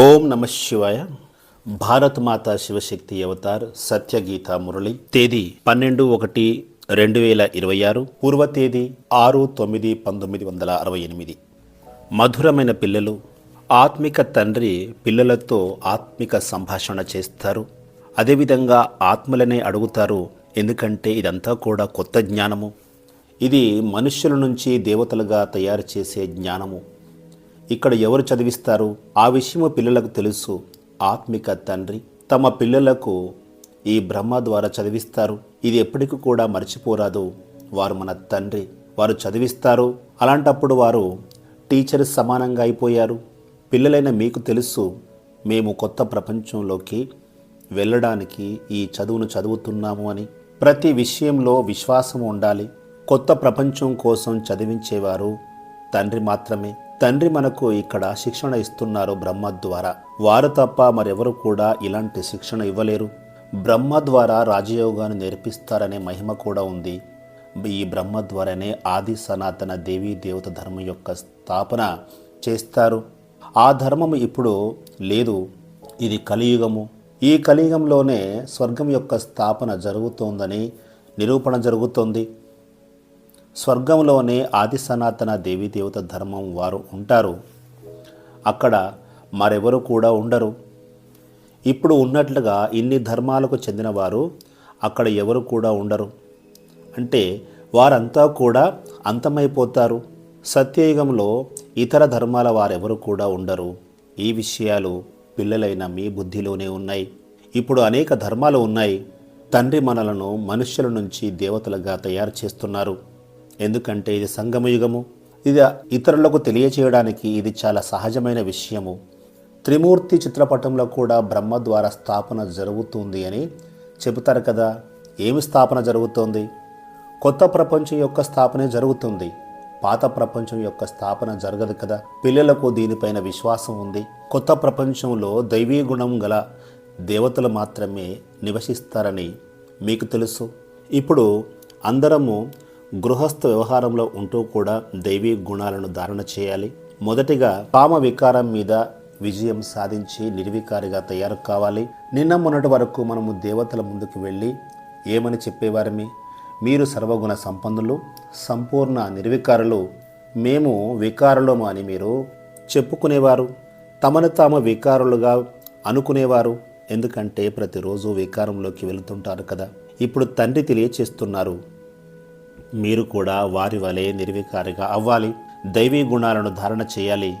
ఓం నమ శివాయ. భారత్ మాత శివశక్తి అవతార్ సత్యగీత మురళి. తేదీ పన్నెండు ఒకటి రెండు వేల ఇరవై ఆరు. పూర్వ తేదీ ఆరు తొమ్మిది పంతొమ్మిది వందల అరవై ఎనిమిది. మధురమైన పిల్లలు ఆత్మిక తండ్రి పిల్లలతో ఆత్మిక సంభాషణ చేస్తారు. అదేవిధంగా ఆత్మలనే అడుగుతారు. ఎందుకంటే ఇదంతా కూడా కొత్త జ్ఞానము. ఇది మనుష్యుల నుంచి దేవతలుగా తయారు చేసే జ్ఞానము. ఇక్కడ ఎవరు చదివిస్తారు? ఆ విషయము పిల్లలకు తెలుసు. ఆత్మిక తండ్రి తమ పిల్లలకు ఈ బ్రహ్మ ద్వారా చదివిస్తారు. ఇది ఎప్పటికీ కూడా మర్చిపోరాదు. వారు మన తండ్రి. వారు చదివిస్తారు. అలాంటప్పుడు వారు టీచర్ సమానంగా అయిపోయారు. పిల్లలైన మీకు తెలుసు. మేము కొత్త ప్రపంచంలోకి వెళ్ళడానికి ఈ చదువును చదువుతున్నాము అని. ప్రతి విషయంలో విశ్వాసం ఉండాలి. కొత్త ప్రపంచం కోసం చదివించేవారు తండ్రి మాత్రమే. తండ్రి మనకు ఇక్కడ శిక్షణ ఇస్తున్నారు బ్రహ్మ ద్వారా. వారు తప్ప మరెవరు కూడా ఇలాంటి శిక్షణ ఇవ్వలేరు. బ్రహ్మ ద్వారా రాజయోగాన్ని నేర్పిస్తారనే మహిమ కూడా ఉంది. ఈ బ్రహ్మ ద్వారానే ఆది సనాతన దేవీ దేవత ధర్మం యొక్క స్థాపన చేస్తారు. ఆ ధర్మం ఇప్పుడు లేదు. ఇది కలియుగము. ఈ కలియుగంలోనే స్వర్గం యొక్క స్థాపన జరుగుతోందని నిరూపణ జరుగుతోంది. స్వర్గంలోనే ఆది సనాతన దేవత ధర్మం వారు ఉంటారు. అక్కడ మరెవరు కూడా ఉండరు. ఇప్పుడు ఉన్నట్లుగా ఇన్ని ధర్మాలకు చెందినవారు అక్కడ ఎవరు కూడా ఉండరు. అంటే వారంతా కూడా అంతమైపోతారు. సత్యయుగంలో ఇతర ధర్మాల వారెవరు కూడా ఉండరు. ఈ విషయాలు పిల్లలైన మీ బుద్ధిలోనే ఉన్నాయి. ఇప్పుడు అనేక ధర్మాలు ఉన్నాయి. తండ్రి మనలను మనుష్యుల నుంచి దేవతలుగా తయారు చేస్తున్నారు. ఎందుకంటే ఇది సంగమయుగము. ఇది ఇతరులకు తెలియచేయడానికి ఇది చాలా సహజమైన విషయము. త్రిమూర్తి చిత్రపటంలో కూడా బ్రహ్మ ద్వారా స్థాపన జరుగుతుంది అని చెబుతారు కదా. ఏమి స్థాపన జరుగుతోంది? కొత్త ప్రపంచం యొక్క స్థాపనే జరుగుతుంది. పాత ప్రపంచం యొక్క స్థాపన జరగదు కదా. పిల్లలకు దీనిపైన విశ్వాసం ఉంది. కొత్త ప్రపంచంలో దైవీ గుణం గల దేవతలు మాత్రమే నివసిస్తారని మీకు తెలుసు. ఇప్పుడు అందరము గృహస్థ వ్యవహారంలో ఉంటూ కూడా దైవీ గుణాలను ధారణ చేయాలి. మొదటిగా కామ వికారం మీద విజయం సాధించి నిర్వికారిగా తయారు కావాలి. నిన్న మొన్నటి వరకు మనము దేవతల ముందుకు వెళ్ళి ఏమని చెప్పేవారమి? మీరు సర్వగుణ సంపన్నులు సంపూర్ణ నిర్వికారులు మేము వికారులము అని మీరు చెప్పుకునేవారు. తమను తాము వికారులుగా అనుకునేవారు. ఎందుకంటే ప్రతిరోజు వికారంలోకి వెళుతుంటారు కదా. ఇప్పుడు తండ్రి తెలియచేస్తున్నారు. మీరు కూడా వారి వలె నిర్వికారిగా అవ్వాలి. దైవీ గుణాలను ధారణ చేయాలి.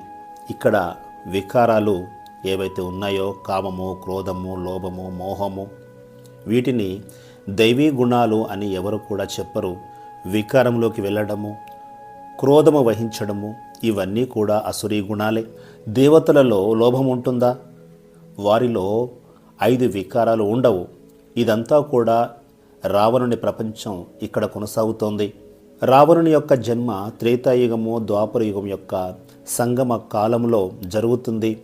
ఇక్కడ వికారాలు ఏవైతే ఉన్నాయో కామము క్రోధము లోభము మోహము వీటిని దైవీ గుణాలు అని ఎవరు కూడా చెప్పరు. వికారంలోకి వెళ్ళడము క్రోధము వహించడము ఇవన్నీ కూడా అసురీ గుణాలే. దేవతలలో లోభం ఉంటుందా? వారిలో ఐదు వికారాలు ఉండవు. ఇదంతా కూడా రావణుని ప్రపంచం ఇక్కడ కొనసాగుతోంది. రావణుని యొక్క జన్మ త్రేతాయుగము ద్వాపర యుగం యొక్క సంగమ కాలంలో జరుగుతుంది.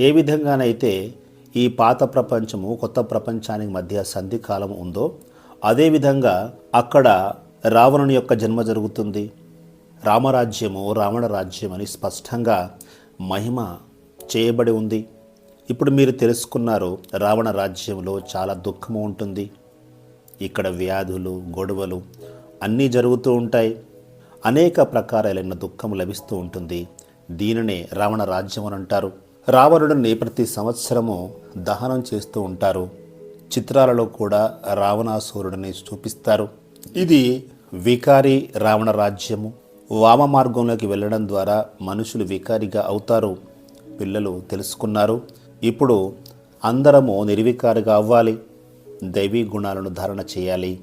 ఏ విధంగానైతే ఈ పాత ప్రపంచము కొత్త ప్రపంచానికి మధ్య సంధి కాలం ఉందో అదేవిధంగా అక్కడ రావణుని యొక్క జన్మ జరుగుతుంది. రామరాజ్యము రావణ రాజ్యం అని స్పష్టంగా మహిమ చేయబడి ఉంది. ఇప్పుడు మీరు తెలుసుకున్నారు రావణ రాజ్యంలో చాలా దుఃఖము ఉంటుంది. ఇక్కడ వ్యాధులు గొడవలు అన్నీ జరుగుతూ ఉంటాయి. అనేక ప్రకారాలైన దుఃఖం లభిస్తూ ఉంటుంది. దీనినే రావణ రాజ్యం అని అంటారు. రావణుడిని ప్రతి సంవత్సరము దహనం చేస్తూ ఉంటారు. చిత్రాలలో కూడా రావణాసురుడిని చూపిస్తారు. ఇది వికారి రావణ రాజ్యము. వామ మార్గంలోకి వెళ్ళడం ద్వారా మనుషులు వికారిగా అవుతారు. పిల్లలు తెలుసుకున్నారు. ఇప్పుడు అందరము నిర్వికారిగా అవ్వాలి. దైవీ గుణాలను ధారణ చేయాలి.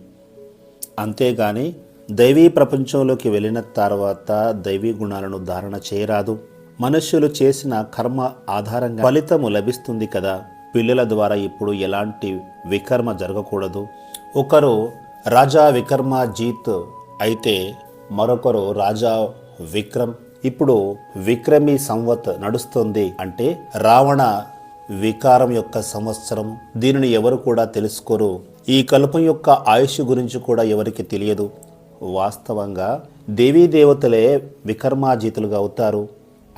అంతేగాని దైవీ ప్రపంచంలోకి వెళ్ళిన తర్వాత దైవీ గుణాలను ధారణ చేయరాదు. మనుష్యులు చేసిన కర్మ ఆధారంగా ఫలితము లభిస్తుంది కదా. పిల్లల ద్వారా ఇప్పుడు ఎలాంటి వికర్మ జరగకూడదు. ఒకరు రాజా వికర్మ జీత్ అయితే మరొకరు రాజా విక్రమ్. ఇప్పుడు విక్రమి సంవత్ నడుస్తుంది అంటే రావణ వికారం యొక్క సంవత్సరం. దీనిని ఎవరు కూడా తెలుసుకోరు. ఈ కల్పం యొక్క ఆయుష్ గురించి కూడా ఎవరికి తెలియదు. వాస్తవంగా దేవీ దేవతలే వికర్మాజీతులుగా అవుతారు.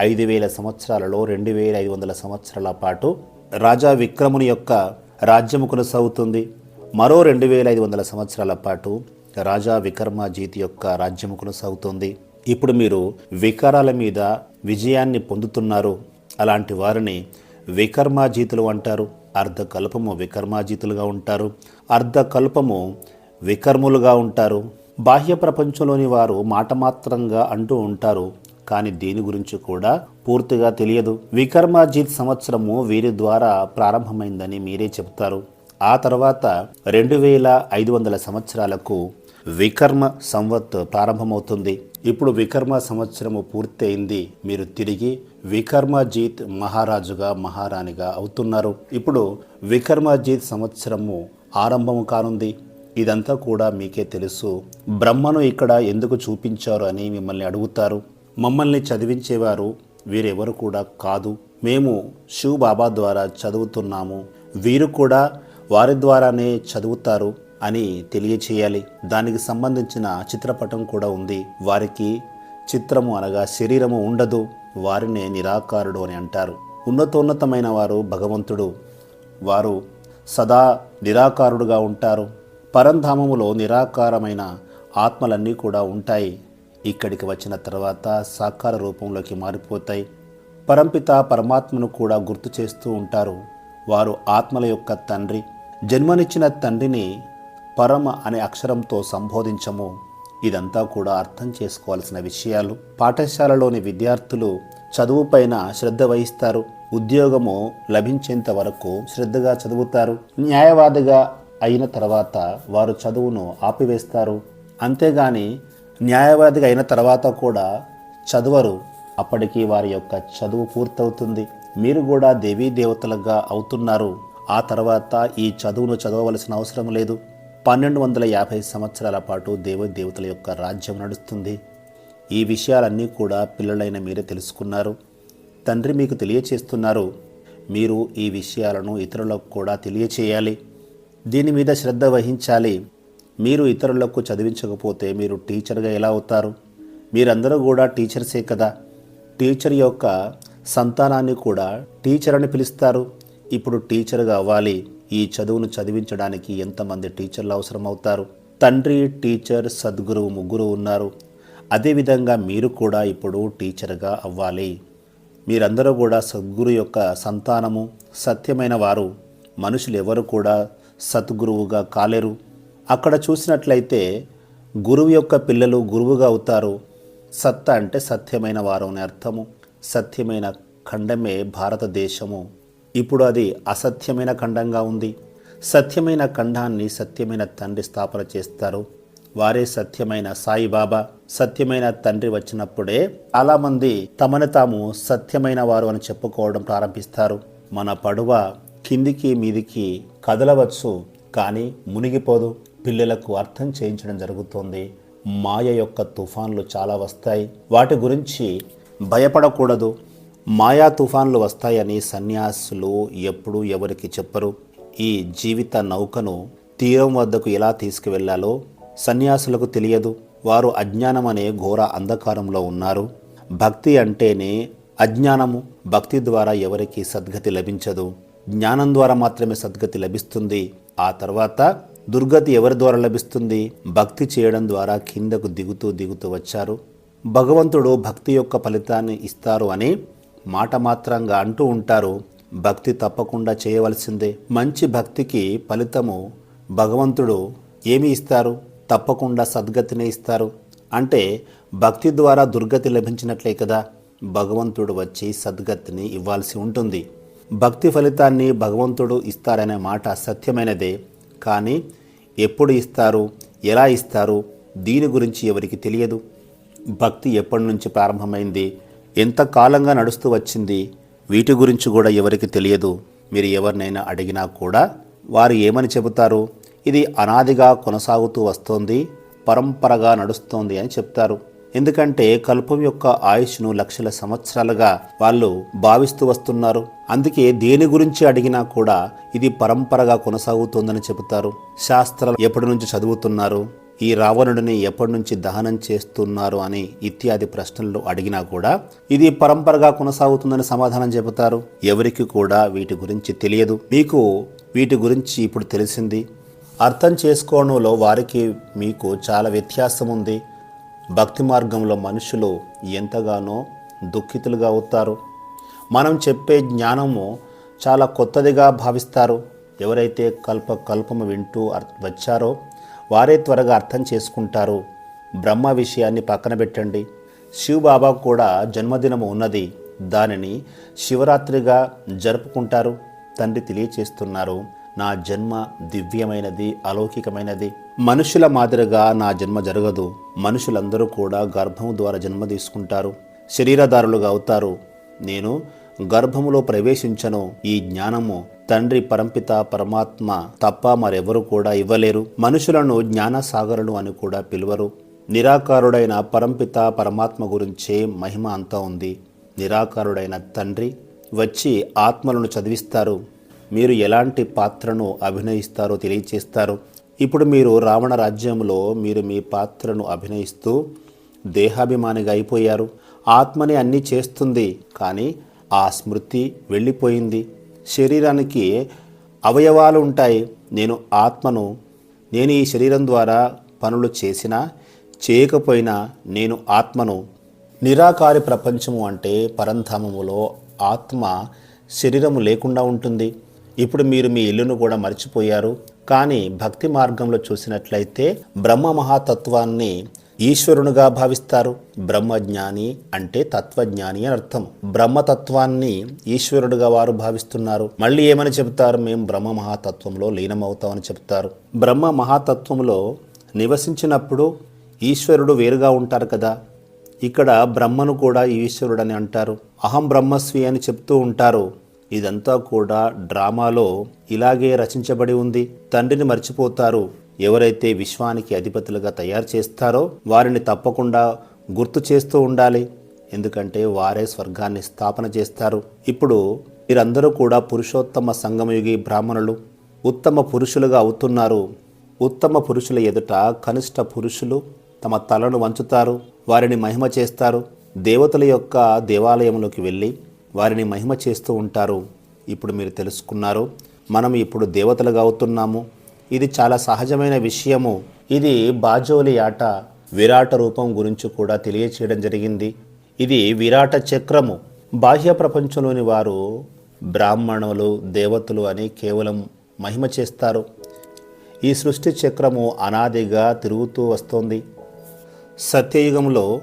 ఐదు వేల సంవత్సరాలలో రెండు వేల ఐదు వందల సంవత్సరాల పాటు రాజా విక్రముని యొక్క రాజ్యము కొనసాగుతుంది. మరో రెండు వేల ఐదు వందల సంవత్సరాల పాటు రాజా వికర్మాజీతి యొక్క రాజ్యము కొనసాగుతుంది. ఇప్పుడు మీరు వికారాల మీద విజయాన్ని పొందుతున్నారు. అలాంటి వారిని వికర్మాజీతులు అంటారు. అర్ధకల్పము వికర్మాజీతులుగా ఉంటారు. అర్ధకల్పము వికర్ములుగా ఉంటారు. బాహ్య ప్రపంచంలోని వారు మాట మాత్రంగా అంటూ ఉంటారు. కానీ దీని గురించి కూడా పూర్తిగా తెలియదు. వికర్మాజీత్ సంవత్సరము వీరి ద్వారా ప్రారంభమైందని మీరే చెప్తారు. ఆ తర్వాత రెండు వేల ఐదు వందల సంవత్సరాలకు వికర్మ సంవత్ ప్రారంభమవుతుంది. ఇప్పుడు వికర్మ సంవత్సరము పూర్తయింది. మీరు తిరిగి వికర్మజీత్ మహారాజుగా మహారాణిగా అవుతున్నారు. ఇప్పుడు వికర్మజీత్ సంవత్సరము ఆరంభము కానుంది. ఇదంతా కూడా మీకే తెలుసు. బ్రహ్మను ఇక్కడ ఎందుకు చూపించారు అని మిమ్మల్ని అడుగుతారు. మమ్మల్ని చదివించేవారు వీరెవరు కూడా కాదు. మేము శివ్ బాబా ద్వారా చదువుతున్నాము. వీరు కూడా వారి ద్వారానే చదువుతారు. అని తెలియచేయాలి. దానికి సంబంధించిన చిత్రపటం కూడా ఉంది. వారికి చిత్రము అనగా శరీరము ఉండదు. వారినే నిరాకారుడు అని అంటారు. ఉన్నతోన్నతమైన వారు భగవంతుడు. వారు సదా నిరాకారుడుగా ఉంటారు. పరంధామములో నిరాకారమైన ఆత్మలన్నీ కూడా ఉంటాయి. ఇక్కడికి వచ్చిన తర్వాత సాకార రూపంలోకి మారిపోతాయి. పరంపిత పరమాత్మను కూడా గుర్తు చేస్తూ ఉంటారు. వారు ఆత్మల యొక్క తండ్రి. జన్మనిచ్చిన తండ్రిని పరమ అనే అక్షరంతో సంబోధించము. ఇదంతా కూడా అర్థం చేసుకోవాల్సిన విషయాలు. పాఠశాలలోని విద్యార్థులు చదువుపైన శ్రద్ధ వహిస్తారు. ఉద్యోగము లభించేంత వరకు శ్రద్ధగా చదువుతారు. న్యాయవాదిగా అయిన తర్వాత వారు చదువును ఆపివేస్తారు. అంతేగాని న్యాయవాదిగా అయిన తర్వాత కూడా చదవరు. అప్పటికి వారి యొక్క చదువు పూర్తవుతుంది. మీరు కూడా దేవీ దేవతలుగా అవుతున్నారు. ఆ తర్వాత ఈ చదువును చదవవలసిన అవసరం లేదు. పన్నెండు వందల యాభై సంవత్సరాల పాటు దేవ దేవతల యొక్క రాజ్యం నడుస్తుంది. ఈ విషయాలన్నీ కూడా పిల్లలైన మీరే తెలుసుకున్నారు. తండ్రి మీకు తెలియచేస్తున్నారు. మీరు ఈ విషయాలను ఇతరులకు కూడా తెలియచేయాలి. దీని మీద శ్రద్ధ వహించాలి. మీరు ఇతరులకు చదివించకపోతే మీరు టీచర్గా ఎలా అవుతారు? మీరందరూ కూడా టీచర్సే కదా. టీచర్ యొక్క సంతానాన్ని కూడా టీచర్ అని పిలుస్తారు. ఇప్పుడు టీచర్గా అవ్వాలి. ఈ చదువును చదివించడానికి ఎంతమంది టీచర్లు అవసరమవుతారు? తండ్రి టీచర్ సద్గురువు ముగ్గురు ఉన్నారు. అదేవిధంగా మీరు కూడా ఇప్పుడు టీచర్గా అవ్వాలి. మీరందరూ కూడా సద్గురు యొక్క సంతానము సత్యమైన వారు. మనుషులు ఎవరు కూడా సద్గురువుగా కాలేరు. అక్కడ చూసినట్లయితే గురువు యొక్క పిల్లలు గురువుగా అవుతారు. సత్త అంటే సత్యమైన వారు అని అర్థము. సత్యమైన ఖండమే భారతదేశము. ఇప్పుడు అది అసత్యమైన ఖండంగా ఉంది. సత్యమైన ఖండాన్ని సత్యమైన తండ్రి స్థాపన చేస్తారు. వారే సత్యమైన సాయిబాబా సత్యమైన తండ్రి వచ్చినప్పుడే చాలామంది తమను తాము సత్యమైన వారు అని చెప్పుకోవడం ప్రారంభిస్తారు. మన పడువ కిందికి మీదికి కదలవచ్చు కానీ మునిగిపోదు. పిల్లలకు అర్థం చేయించడం జరుగుతోంది. మాయ యొక్క తుఫాన్లు చాలా వస్తాయి. వాటి గురించి భయపడకూడదు. మాయా తుఫాన్లు వస్తాయని సన్యాసులు ఎప్పుడు ఎవరికి చెప్పరు. ఈ జీవిత నౌకను తీరం వద్దకు ఎలా తీసుకువెళ్ళాలో సన్యాసులకు తెలియదు. వారు అజ్ఞానం అనే ఘోర అంధకారంలో ఉన్నారు. భక్తి అంటేనే అజ్ఞానము. భక్తి ద్వారా ఎవరికి సద్గతి లభించదు. జ్ఞానం ద్వారా మాత్రమే సద్గతి లభిస్తుంది. ఆ తర్వాత దుర్గతి ఎవరి ద్వారా లభిస్తుంది? భక్తి చేయడం ద్వారా కిందకు దిగుతూ దిగుతూ వచ్చారు. భగవంతుడు భక్తి యొక్క ఫలితాన్ని ఇస్తారు అని మాట మాత్రంగా అంటూ ఉంటారు భక్తి తప్పకుండా చేయవలసిందే. మంచి భక్తికి ఫలితము భగవంతుడు ఏమి ఇస్తారు? తప్పకుండా సద్గతినే ఇస్తారు. అంటే భక్తి ద్వారా దుర్గతి లభించినట్లే కదా భగవంతుడు వచ్చి సద్గతిని ఇవ్వాల్సి ఉంటుంది. భక్తి ఫలితాన్ని భగవంతుడు ఇస్తారనే మాట సత్యమైనదే. కానీ ఎప్పుడు ఇస్తారు? ఎలా ఇస్తారు? దీని గురించి ఎవరికి తెలియదు. భక్తి ఎప్పటి నుంచి ప్రారంభమైంది? ఎంతకాలంగా నడుస్తూ వచ్చింది వీటి గురించి కూడా ఎవరికి తెలియదు. మీరు ఎవరినైనా అడిగినా కూడా వారు ఏమని చెబుతారు? ఇది అనాదిగా కొనసాగుతూ వస్తోంది పరంపరగా నడుస్తోంది అని చెప్తారు. ఎందుకంటే కల్పం యొక్క ఆయుష్ను లక్షల సంవత్సరాలుగా వాళ్ళు భావిస్తూ వస్తున్నారు. అందుకే దేని గురించి అడిగినా కూడా ఇది పరంపరగా కొనసాగుతోందని చెబుతారు. శాస్త్రాలు ఎప్పటి నుంచి చదువుతున్నారు? ఈ రావణుడిని ఎప్పటి నుంచి దహనం చేస్తున్నారు అని ఇత్యాది ప్రశ్నలు అడిగినా కూడా ఇది పరంపరగా కొనసాగుతుందని సమాధానం చెబుతారు. ఎవరికి కూడా వీటి గురించి తెలియదు. మీకు వీటి గురించి ఇప్పుడు తెలిసింది. అర్థం చేసుకోవడంలో వారికి మీకు చాలా వ్యత్యాసం ఉంది. భక్తి మార్గంలో మనుషులు ఎంతగానో దుఃఖితులుగా అవుతారు. మనం చెప్పే జ్ఞానము చాలా కొత్తదిగా భావిస్తారు. ఎవరైతే కల్ప కల్పము వింటూ వచ్చారో వారే త్వరగా అర్థం చేసుకుంటారు. బ్రహ్మ విషయాన్ని పక్కన పెట్టండి. శివబాబా కూడా జన్మదినము ఉన్నది. దానిని శివరాత్రిగా జరుపుకుంటారు. తండ్రి తెలియచేస్తున్నారు. నా జన్మ దివ్యమైనది అలౌకికమైనది. మనుషుల మాదిరిగా నా జన్మ జరగదు. మనుషులందరూ కూడా గర్భం ద్వారా జన్మ తీసుకుంటారు. శరీరదారులుగా అవుతారు. నేను గర్భములో ప్రవేశించను. ఈ జ్ఞానము తండ్రి పరంపిత పరమాత్మ తప్ప మరెవరు కూడా ఇవ్వలేరు. మనుషులను జ్ఞానసాగరులు అని కూడా పిలువరు. నిరాకారుడైన పరంపిత పరమాత్మ గురించే మహిమ అంతా ఉంది. నిరాకారుడైన తండ్రి వచ్చి ఆత్మలను చదివిస్తారు. మీరు ఎలాంటి పాత్రను అభినయిస్తారో తెలియచేస్తారు. ఇప్పుడు మీరు రావణ రాజ్యంలో మీరు మీ పాత్రను అభినయిస్తూ దేహాభిమానిగా అయిపోయారు. ఆత్మని అన్నీ చేస్తుంది. కానీ ఆ స్మృతి వెళ్ళిపోయింది. శరీరానికి అవయవాలు ఉంటాయి. నేను ఆత్మను నేను ఈ శరీరం ద్వారా పనులు చేసినా చేయకపోయినా నేను ఆత్మను. నిరాకారి ప్రపంచము అంటే పరంధామములో ఆత్మ శరీరము లేకుండా ఉంటుంది. ఇప్పుడు మీరు మీ ఇల్లును కూడా మర్చిపోయారు. కానీ భక్తి మార్గంలో చూసినట్లయితే బ్రహ్మ మహాతత్వాన్ని ఈశ్వరునిగా భావిస్తారు. బ్రహ్మజ్ఞాని అంటే తత్వజ్ఞాని అని అర్థం. బ్రహ్మతత్వాన్ని ఈశ్వరుడుగా వారు భావిస్తున్నారు. మళ్ళీ ఏమని చెబుతారు? మేము బ్రహ్మ మహాతత్వంలో లీనమవుతామని చెప్తారు బ్రహ్మ మహాతత్వంలో నివసించినప్పుడు ఈశ్వరుడు వేరుగా ఉంటారు కదా. ఇక్కడ బ్రహ్మను కూడా ఈశ్వరుడని అంటారు. అహం బ్రహ్మస్వి అని చెప్తూ ఉంటారు. ఇదంతా కూడా డ్రామాలో ఇలాగే రచించబడి ఉంది. తండ్రిని మర్చిపోతారు. ఎవరైతే విశ్వానికి అధిపతులుగా తయారు చేస్తారో వారిని తప్పకుండా గుర్తు చేస్తూ ఉండాలి. ఎందుకంటే వారే స్వర్గాన్ని స్థాపన చేస్తారు. ఇప్పుడు మీరందరూ కూడా పురుషోత్తమ సంగమయుగి బ్రాహ్మణులు ఉత్తమ పురుషులుగా అవుతున్నారు. ఉత్తమ పురుషుల ఎదుట కనిష్ట పురుషులు తమ తలను వంచుతారు వారిని మహిమ చేస్తారు. దేవతల యొక్క దేవాలయంలోకి వెళ్ళి వారిని మహిమ చేస్తూ ఉంటారు. ఇప్పుడు మీరు తెలుసుకున్నారు మనం ఇప్పుడు దేవతలుగా అవుతున్నాము. ఇది చాలా సహజమైన విషయము. ఇది బాజోలి ఆట. విరాట రూపం గురించి కూడా తెలియచేయడం జరిగింది. ఇది విరాట చక్రము. బాహ్య ప్రపంచంలోని వారు బ్రాహ్మణులు దేవతలు అని కేవలం మహిమ చేస్తారు. ఈ సృష్టి చక్రము అనాదిగా తిరుగుతూ వస్తోంది. సత్యయుగంలో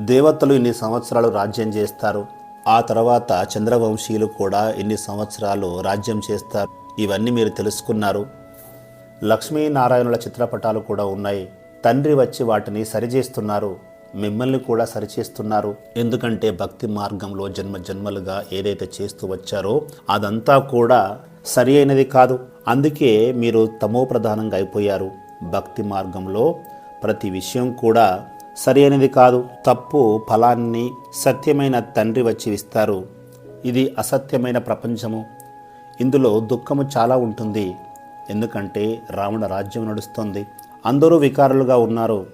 దేవతలు ఇన్ని సంవత్సరాలు రాజ్యం చేస్తారు. ఆ తర్వాత చంద్రవంశీయులు కూడా ఇన్ని సంవత్సరాలు రాజ్యం చేస్తారు. ఇవన్నీ మీరు తెలుసుకున్నారు. లక్ష్మీనారాయణుల చిత్రపటాలు కూడా ఉన్నాయి. తండ్రి వచ్చి వాటిని సరిచేస్తున్నారు. మిమ్మల్ని కూడా సరిచేస్తున్నారు. ఎందుకంటే భక్తి మార్గంలో జన్మ జన్మలుగా ఏదైతే చేస్తూ వచ్చారో అదంతా కూడా సరి అయినది కాదు. అందుకే మీరు తమో ప్రధానంగా అయిపోయారు. భక్తి మార్గంలో ప్రతి విషయం కూడా సరి అయినది కాదు. తప్పు ఫలాన్ని సత్యమైన తండ్రి వచ్చి ఇస్తారు ఇది అసత్యమైన ప్రపంచము. ఇందులో దుఃఖము చాలా ఉంటుంది. ఎందుకంటే రావణ రాజ్యం నడుస్తుంది. అందరూ వికారులుగా ఉన్నారు.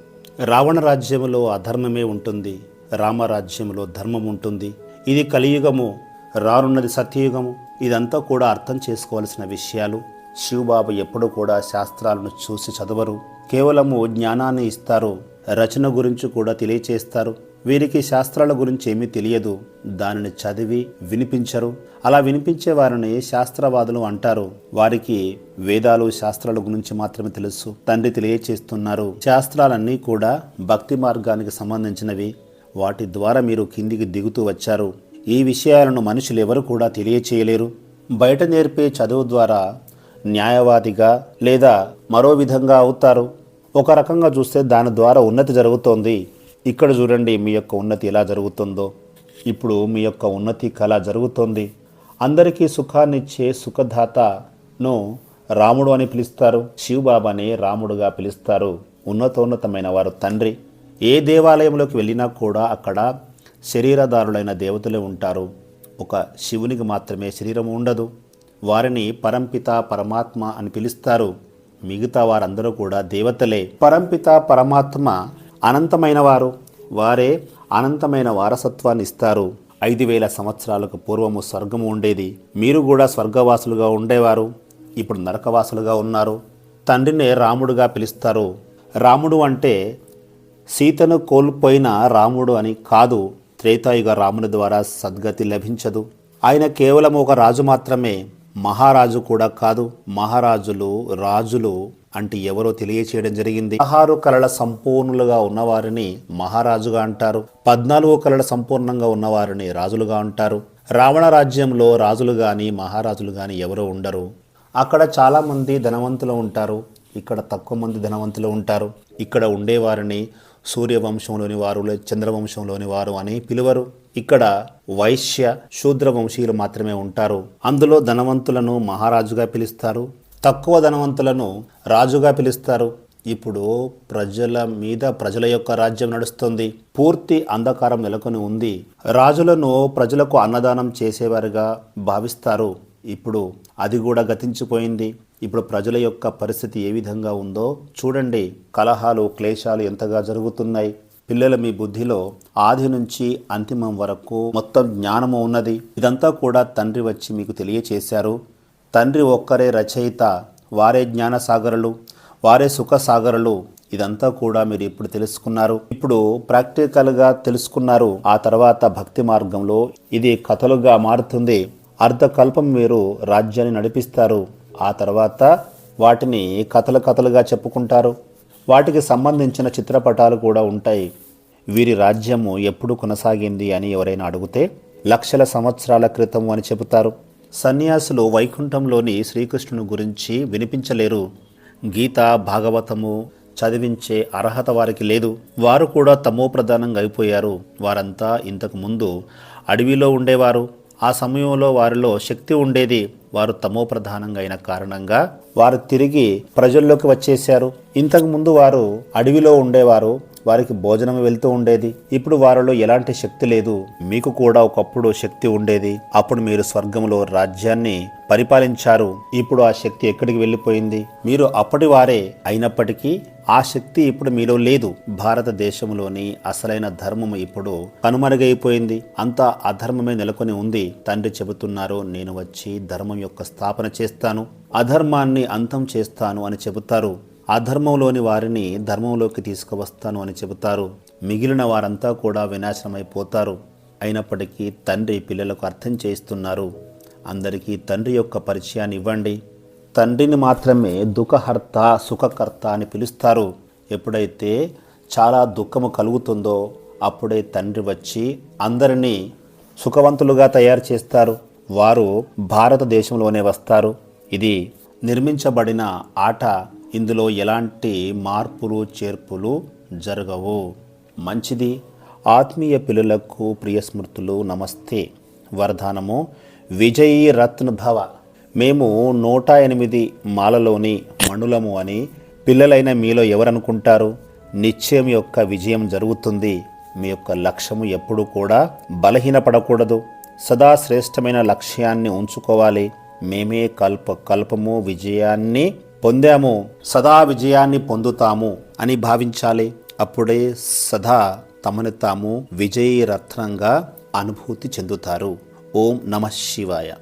రావణ రాజ్యములో అధర్మమే ఉంటుంది. రామరాజ్యములో ధర్మం ఉంటుంది. ఇది కలియుగము రానున్నది సత్యయుగము. ఇదంతా కూడా అర్థం చేసుకోవాల్సిన విషయాలు. శివబాబు ఎప్పుడూ కూడా శాస్త్రాలను చూసి చదవరు. కేవలము జ్ఞానాన్ని ఇస్తారు. రచన గురించి కూడా తెలియచేస్తారు. వీరికి శాస్త్రాల గురించి ఏమీ తెలియదు. దానిని చదివి వినిపించరు. అలా వినిపించే వారిని శాస్త్రవాదులు అంటారు. వారికి వేదాలు శాస్త్రాల గురించి మాత్రమే తెలుసు. తండ్రి తెలియచేస్తున్నారు. శాస్త్రాలన్నీ కూడా భక్తి మార్గానికి సంబంధించినవి. వాటి ద్వారా మీరు కిందికి దిగుతూ వచ్చారు. ఈ విషయాలను మనుషులు ఎవరు కూడా తెలియచేయలేరు. బయట నేర్పే చదువు ద్వారా న్యాయవాదిగా లేదా మరో విధంగా అవుతారు. ఒక రకంగా చూస్తే దాని ద్వారా ఉన్నతి జరుగుతోంది. ఇక్కడ చూడండి మీ యొక్క ఉన్నతి ఎలా జరుగుతుందో. ఇప్పుడు మీ యొక్క ఉన్నతి కళ జరుగుతోంది. అందరికీ సుఖాన్నిచ్చే సుఖదాతను రాముడు అని పిలుస్తారు. శివబాబాని రాముడుగా పిలుస్తారు. ఉన్నతోన్నతమైన వారు తండ్రి. ఏ దేవాలయంలోకి వెళ్ళినా కూడా అక్కడ శరీరదారులైన దేవతలే ఉంటారు. ఒక శివునికి మాత్రమే శరీరం ఉండదు. వారిని పరంపిత పరమాత్మ అని పిలుస్తారు. మిగతా వారందరూ కూడా దేవతలే. పరంపిత పరమాత్మ అనంతమైన వారు వారే అనంతమైన వారసత్వాన్ని ఇస్తారు ఐదు వేల సంవత్సరాలకు పూర్వము స్వర్గము ఉండేది. మీరు కూడా స్వర్గవాసులుగా ఉండేవారు. ఇప్పుడు నరకవాసులుగా ఉన్నారు. తండ్రినే రాముడుగా పిలుస్తారు. రాముడు అంటే సీతను కోల్పోయిన రాముడు అని కాదు. త్రేతాయుగ రాముని ద్వారా సద్గతి లభించదు. ఆయన కేవలం ఒక రాజు మాత్రమే. మహారాజు కూడా కాదు. మహారాజులు రాజులు అంటే ఎవరో తెలియచేయడం జరిగింది. పదహారు కళల సంపూర్ణులుగా ఉన్నవారిని మహారాజుగా అంటారు. పద్నాలుగు కళల సంపూర్ణంగా ఉన్నవారిని రాజులుగా అంటారు. రావణ రాజ్యంలో రాజులు కానీ మహారాజులు కానీ ఎవరో ఉండరు. అక్కడ చాలామంది ధనవంతులు ఉంటారు. ఇక్కడ తక్కువ మంది ధనవంతులు ఉంటారు. ఇక్కడ ఉండేవారిని సూర్యవంశంలోని వారు చంద్రవంశంలోని వారు అని పిలువరు. ఇక్కడ వైశ్య శూద్ర వంశీయులు మాత్రమే ఉంటారు. అందులో ధనవంతులను మహారాజుగా పిలుస్తారు. తక్కువ ధనవంతులను రాజుగా పిలుస్తారు. ఇప్పుడు ప్రజల మీద ప్రజల యొక్క రాజ్యం నడుస్తుంది. పూర్తి అంధకారం నెలకొని ఉంది. రాజులను ప్రజలకు అన్నదానం చేసేవారుగా భావిస్తారు. ఇప్పుడు అది కూడా గతించిపోయింది. ఇప్పుడు ప్రజల యొక్క పరిస్థితి ఏ విధంగా ఉందో చూడండి. కలహాలు క్లేశాలు ఎంతగా జరుగుతున్నాయి. పిల్లల మీ బుద్ధిలో ఆది నుంచి అంతిమం వరకు మొత్తం జ్ఞానము ఉన్నది. ఇదంతా కూడా తండ్రి వచ్చి మీకు తెలియచేశారు. తండ్రి ఒక్కరే రచయిత వారే జ్ఞానసాగరులు వారే సుఖసాగరులు. ఇదంతా కూడా మీరు ఇప్పుడు తెలుసుకున్నారు. ఇప్పుడు ప్రాక్టికల్గా తెలుసుకున్నారు. ఆ తర్వాత భక్తి మార్గంలో ఇది కథలుగా మారుతుంది. అర్ధకల్పం మీరు రాజ్యాన్ని నడిపిస్తారు. ఆ తర్వాత వాటిని కథలు కథలుగా చెప్పుకుంటారు. వాటికి సంబంధించిన చిత్రపటాలు కూడా ఉంటాయి. వీరి రాజ్యము ఎప్పుడు కొనసాగింది అని ఎవరైనా అడిగితే లక్షల సంవత్సరాల క్రితం అని చెబుతారు. సన్యాసులు వైకుంఠంలోని శ్రీకృష్ణుని గురించి వినిపించలేరు. గీత భాగవతము చదివించే అర్హత వారికి లేదు. వారు కూడా తమో ప్రధానంగా అయిపోయారు. వారంతా ఇంతకు ముందు అడవిలో ఉండేవారు. ఆ సమయంలో వారిలో శక్తి ఉండేది. వారు తమో ప్రధానంగా అయిన కారణంగా వారు తిరిగి ప్రజల్లోకి వచ్చేశారు. ఇంతకుముందు వారు అడవిలో ఉండేవారు. వారికి భోజనం వెళ్తూ ఉండేది. ఇప్పుడు వారిలో ఎలాంటి శక్తి లేదు. మీకు కూడా ఒకప్పుడు శక్తి ఉండేది. అప్పుడు మీరు స్వర్గంలో రాజ్యాన్ని పరిపాలించారు. ఇప్పుడు ఆ శక్తి ఎక్కడికి వెళ్ళిపోయింది? మీరు అప్పటి వారే అయినప్పటికీ ఆ శక్తి ఇప్పుడు మీలో లేదు. భారతదేశంలోని అసలైన ధర్మం ఇప్పుడు కనుమరుగైపోయింది. అంతా అధర్మమే నెలకొని ఉంది. తండ్రి చెబుతున్నారు నేను వచ్చి ధర్మం యొక్క స్థాపన చేస్తాను. అధర్మాన్ని అంతం చేస్తాను అని చెబుతారు. అధర్మంలోని వారిని ధర్మంలోకి తీసుకువస్తాను అని చెబుతారు. మిగిలిన వారంతా కూడా వినాశనమైపోతారు. అయినప్పటికీ తండ్రి పిల్లలకు అర్థం చేయిస్తున్నారు. అందరికీ తండ్రి యొక్క పరిచయాన్ని ఇవ్వండి. తండ్రిని మాత్రమే దుఃఖహర్త సుఖకర్త అని పిలుస్తారు. ఎప్పుడైతే చాలా దుఃఖము కలుగుతుందో అప్పుడే తండ్రి వచ్చి అందరినీ సుఖవంతులుగా తయారు చేస్తారు. వారు భారతదేశంలోనే వస్తారు. ఇది నిర్మించబడిన ఆట ఇందులో ఎలాంటి మార్పులు చేర్పులు జరగవు. మంచిది. ఆత్మీయ పిల్లలకు ప్రియ స్మృతులు నమస్తే. వరదానము. విజయీ రత్న భవ మేము నూట ఎనిమిది మాలలోని మణులము అని పిల్లలైన మీలో ఎవరనుకుంటారు? నిశ్చయం యొక్క విజయం జరుగుతుంది. మీ యొక్క లక్ష్యము ఎప్పుడూ కూడా బలహీనపడకూడదు. సదా శ్రేష్టమైన లక్ష్యాన్ని ఉంచుకోవాలి. మేమే కల్ప కల్పము విజయాన్ని పొందాము సదా విజయాన్ని పొందుతాము అని భావించాలి. అప్పుడే సదా తమని తాము విజయరత్నంగా అనుభూతి చెందుతారు. ఓం నమ శివాయ.